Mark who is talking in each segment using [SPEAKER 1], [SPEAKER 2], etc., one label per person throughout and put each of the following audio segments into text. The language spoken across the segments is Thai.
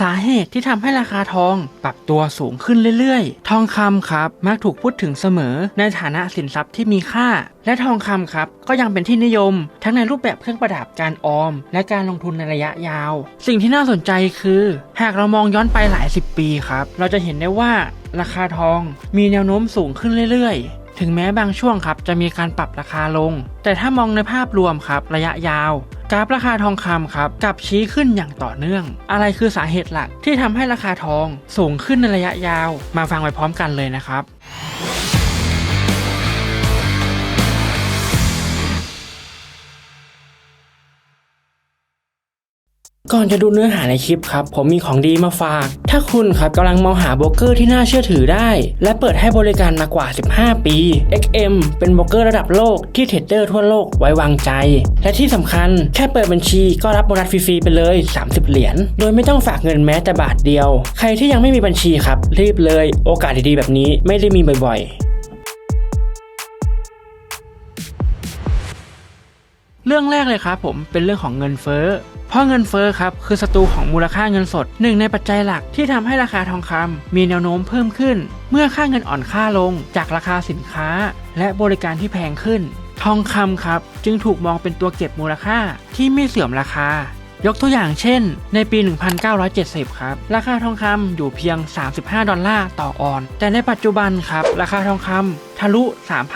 [SPEAKER 1] สาเหตุที่ทำให้ราคาทองปรับตัวสูงขึ้นเรื่อยๆ ทองคำครับมักถูกพูดถึงเสมอในฐานะสินทรัพย์ที่มีค่า และทองคำครับ ก็ยังเป็นที่นิยม ทั้งในรูปแบบเครื่องประดับการออม และการลงทุนในระยะยาว สิ่งที่น่าสนใจคือ หากเรามองย้อนไปหลายสิบปีครับ เราจะเห็นได้ว่าราคาทองมีแนวโน้มสูงขึ้นเรื่อยๆถึงแม้บางช่วงครับจะมีการปรับราคาลง แต่ถ้ามองในภาพรวมครับระยะยาว กราฟราคาทองคำครับกับชี้ขึ้นอย่างต่อเนื่อง อะไรคือสาเหตุหลักที่ทำให้ราคาทองสูงขึ้นในระยะยาว มาฟังไปพร้อมกันเลยนะครับ ก่อนจะดูเนื้อหาในคลิปครับ ผมมีของดีมาฝาก ถ้าคุณครับกำลังมองหาโบรกเกอร์ที่น่าเชื่อถือได้ และเปิดให้บริการมากว่า 15 ปี XM เป็นโบรกเกอร์ระดับโลกที่เทรดเดอร์ทั่วโลกไว้วางใจ และที่สำคัญแค่เปิดบัญชีก็รับโบนัสฟรีๆไปเลย 30 เหรียญ โดยไม่ต้องฝากเงินแม้แต่บาทเดียว ใครที่ยังไม่มีบัญชีครับรีบเลย โอกาสดีๆแบบนี้ไม่ได้มีบ่อยๆ เรื่องแรกเลยครับผมเป็นเรื่องของเงินเฟ้อ เพราะเงินเฟ้อครับคือศัตรูของมูลค่าเงินสดหนึ่งในปัจจัยหลักที่ทำให้ราคาทองคำมีแนวโน้มเพิ่มขึ้น เมื่อค่าเงินอ่อนค่าลงจากราคาสินค้า และบริการที่แพงขึ้น ทองคำครับจึงถูกมองเป็นตัวเก็บมูลค่าที่ไม่เสื่อมราคายกตัวอย่างเช่น ในปี 1970 ครับ ราคาทองคำอยู่เพียง 35 ดอลลาร์ต่อออน แต่ในปัจจุบันครับ ราคาทองคำทะลุ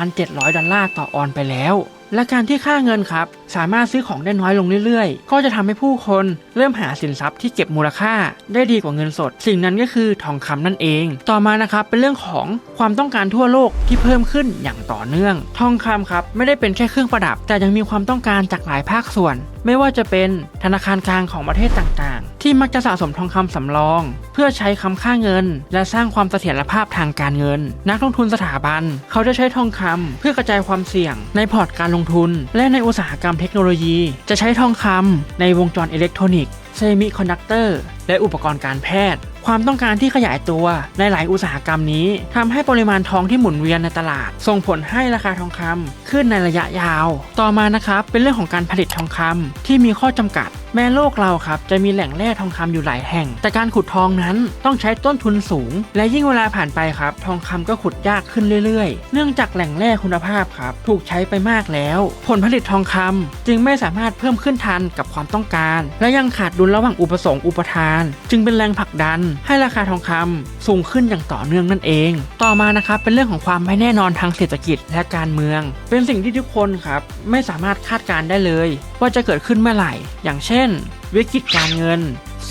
[SPEAKER 1] 3,700 ดอลลาร์ต่อออนไปแล้ว และการที่ค่าเงินครับ สามารถซื้อของได้น้อยลงเรื่อยๆ ก็จะทำให้ผู้คนเริ่มหาสินทรัพย์ที่เก็บมูลค่าได้ดีกว่าเงินสด สิ่งนั้นก็คือทองคำนั่นเอง ต่อมานะครับเป็นเรื่องของความต้องการทั่วโลกที่เพิ่มขึ้นอย่างต่อเนื่อง ทองคำครับไม่ได้เป็นแค่เครื่องประดับ แต่ยังมีความต้องการจากหลายภาคส่วน ไม่ว่าจะเป็นธนาคารกลางของประเทศต่างๆ ที่มักจะสะสมทองคำสำรอง เพื่อใช้คำค่าเงิน และสร้างความเสถียรภาพทางการเงิน นักลงทุนสถาบัน เขาจะใช้ทองคำเพื่อกระจายความเสี่ยง ในพอร์ตการลงทุน และในอุตสาหกรรมเทคโนโลยี จะใช้ทองคำในวงจรอิเล็กทรอนิกส์เซมิคอนดักเตอร์และอุปกรณ์การแพทย์ ความต้องการที่ขยายตัวในหลายอุตสาหกรรมนี้ทำให้ปริมาณทองที่หมุนเวียนในตลาด ส่งผลให้ราคาทองคำขึ้นในระยะยาว ต่อมานะครับเป็นเรื่องของการผลิตทองคำที่มีข้อจำกัด แม้โลกเราครับจะมีแหล่งแร่ทองคำอยู่หลายแห่ง แต่การขุดทองนั้นต้องใช้ต้นทุนสูง และยิ่งเวลาผ่านไปครับ ทองคำก็ขุดยากขึ้นเรื่อยๆ เนื่องจากแหล่งแร่คุณภาพครับถูกใช้ไปมากแล้ว ผลผลิตทองคำจึงไม่สามารถเพิ่มขึ้นทันกับความต้องการ และยังขาดดุลระหว่างอุปสงค์อุปทาน จึงเป็นแรงผลักดัน ให้ราคาทองคำสูงขึ้นอย่างต่อเนื่องนั่นเอง ต่อมานะครับเป็นเรื่องของความไม่แน่นอนทางเศรษฐกิจและการเมือง เป็นสิ่งที่ทุกคนครับไม่สามารถคาดการได้เลย ว่าจะเกิดขึ้นเมื่อไหร่ อย่างเช่น วิกฤตการเงิน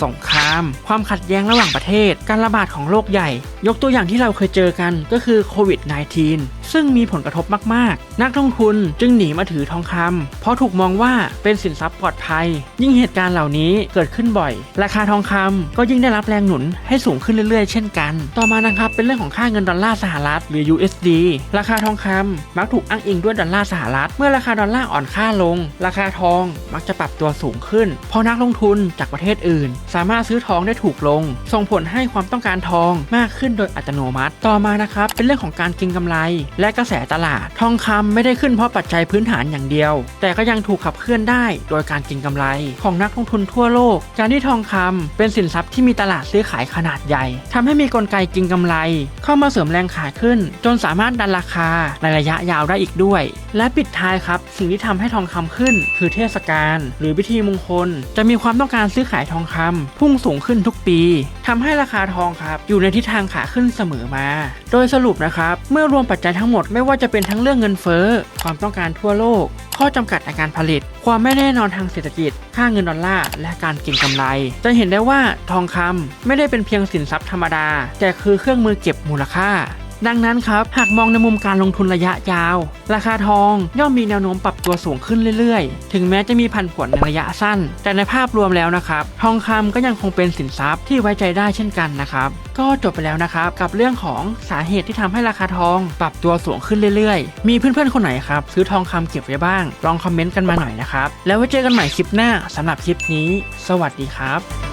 [SPEAKER 1] สงคราม ความขัดแย้งระหว่างประเทศ การระบาดของโรคใหญ่ ยกตัวอย่างที่เราเคยเจอกันก็คือโควิด -19 ซึ่งมีผลกระทบมาก ๆ นักลงทุนจึงหนีมาถือทองคำเพราะถูกมองว่าเป็นสินทรัพย์ปลอดภัย ยิ่งเหตุการณ์เหล่านี้เกิดขึ้นบ่อย ราคาทองคำก็ยิ่งได้รับแรงหนุนให้สูงขึ้นเรื่อย ๆ เช่นกัน ต่อมานะครับเป็นเรื่องของค่าเงินดอลลาร์สหรัฐหรือ USD ราคาทองคำมักถูกอ้างอิงด้วยดอลลาร์สหรัฐ เมื่อราคาดอลลาร์อ่อนค่าลง ราคาทองมักจะปรับตัวสูงขึ้น เพราะนักลงทุนจากประเทศอื่น สามารถซื้อทองได้ถูกลง ส่งผลให้ความต้องการทองมากขึ้นโดยอัตโนมัติต่อมานะครับ เป็นเรื่องของการก็งกำไร และกระแสตลาด ทองคำไม่ได้ขึ้นเพราะปัจจัยพื้นฐานอย่างเดียว แต่ก็ยังถูกขับเคลื่อนได้โดยการก็งกำไร ของนักลงทุนทั่วโลก การที่ทองคำเป็นสินทรัพย์ที่มีตลาดซื้อขายขนาดใหญ่ทำให้มีกลไกก็งกำไร เข้ามาเสริมแรงขายขึ้น จนสามารถดันราคาในระยะยาวได้อีกด้วย และปิดท้ายครับ สิ่งที่ทำให้ทองคำขึ้น คือเทศกาลหรือพิธีมงคล จะมีความต้องการซื้อขายทองคำพุ่งสูงขึ้นทุกปีทำให้ราคาทองครับอยู่ในทิศทางขาขึ้นเสมอมา โดยสรุปนะครับ เมื่อรวมปัจจัยทั้งหมดไม่ว่าจะเป็นทั้งเรื่องเงินเฟ้อ ความต้องการทั่วโลก ข้อจำกัดในการผลิต ความไม่แน่นอนทางเศรษฐกิจ ค่าเงินดอลลาร์ และการเก็งกำไร จะเห็นได้ว่าทองคำไม่ได้เป็นเพียงสินทรัพย์ธรรมดา แต่คือเครื่องมือเก็บมูลค่า ดังนั้นครับ หากมองในมุมการลงทุนระยะยาว ราคาทองย่อมมีแนวโน้มปรับตัวสูงขึ้นเรื่อยๆ ถึงแม้จะมีพันผวนในระยะสั้น แต่ในภาพรวมแล้วนะครับ ทองคำก็ยังคงเป็นสินทรัพย์ที่ไว้ใจได้เช่นกันนะครับ ก็จบไปแล้วนะครับ กับเรื่องของสาเหตุที่ทำให้ราคาทองปรับตัวสูงขึ้นเรื่อยๆ มีเพื่อนๆคนไหนครับซื้อทองคำเก็บไว้บ้าง ลองคอมเมนต์กันมาหน่อยนะครับ แล้วไว้เจอกันใหม่คลิปหน้าสำหรับคลิปนี้ สวัสดีครับ